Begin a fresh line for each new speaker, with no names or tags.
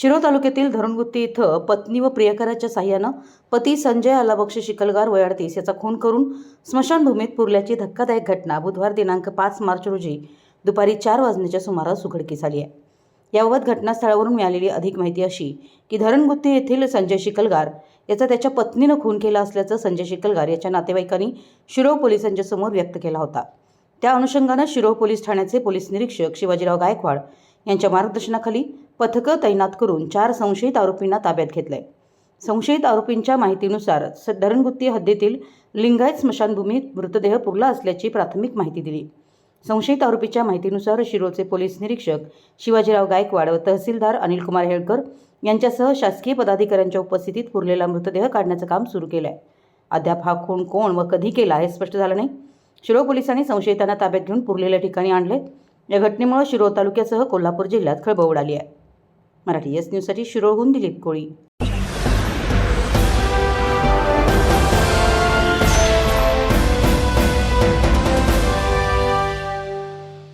शिरोळ तालुक्यातील धरणगुत्ती इथं पत्नी व प्रियकराच्या साह्यानं पती संजय अलाबक्षी शिकलगार वयाडतीस याचा खून करून स्मशानभूमीत पुरल्याची धक्कादायक घटना बुधवार दिनांक पाच मार्च रोजी दुपारी चार वाजण्याच्या सुमारास उघडकीस आली आहे. याबाबत घटनास्थळावरून मिळालेली अधिक माहिती अशी की धरणगुत्ती येथील संजय शिकलगार याचा त्याच्या पत्नीनं खून केला असल्याचं संजय शिकलगार याच्या नातेवाईकांनी शिरोळ पोलिसांच्या समोर व्यक्त केला होता. त्या अनुषंगानं शिरोळ पोलीस ठाण्याचे पोलीस निरीक्षक शिवाजीराव गायकवाड यांच्या मार्गदर्शनाखाली पथकं तैनात करून चार संशयित आरोपींना ताब्यात घेतलं आहे संशयित आरोपींच्या माहितीनुसार स- धरणगुत्ती हद्दीतील लिंगायत स्मशानभूमीत मृतदेह पुरला असल्याची प्राथमिक माहिती दिली. संशयित आरोपीच्या माहितीनुसार शिरोळचे पोलीस निरीक्षक शिवाजीराव गायकवाड व तहसीलदार अनिलकुमार हेळकर यांच्यासह शासकीय पदाधिकाऱ्यांच्या उपस्थितीत पुरलेला मृतदेह काढण्याचं काम सुरू केलं आहे अद्याप हा खून कोण व कधी केला हे स्पष्ट झालं नाही. शिरोळ पोलिसांनी संशयितांना ताब्यात घेऊन पुरलेल्या ठिकाणी आणले या घटनेमुळे शिरोळ तालुक्यासह कोल्हापूर जिल्ह्यात खळबळ उडाली आहे. मराठी एस न्यूजसाठी शिरोळहून दिलीप कोळी.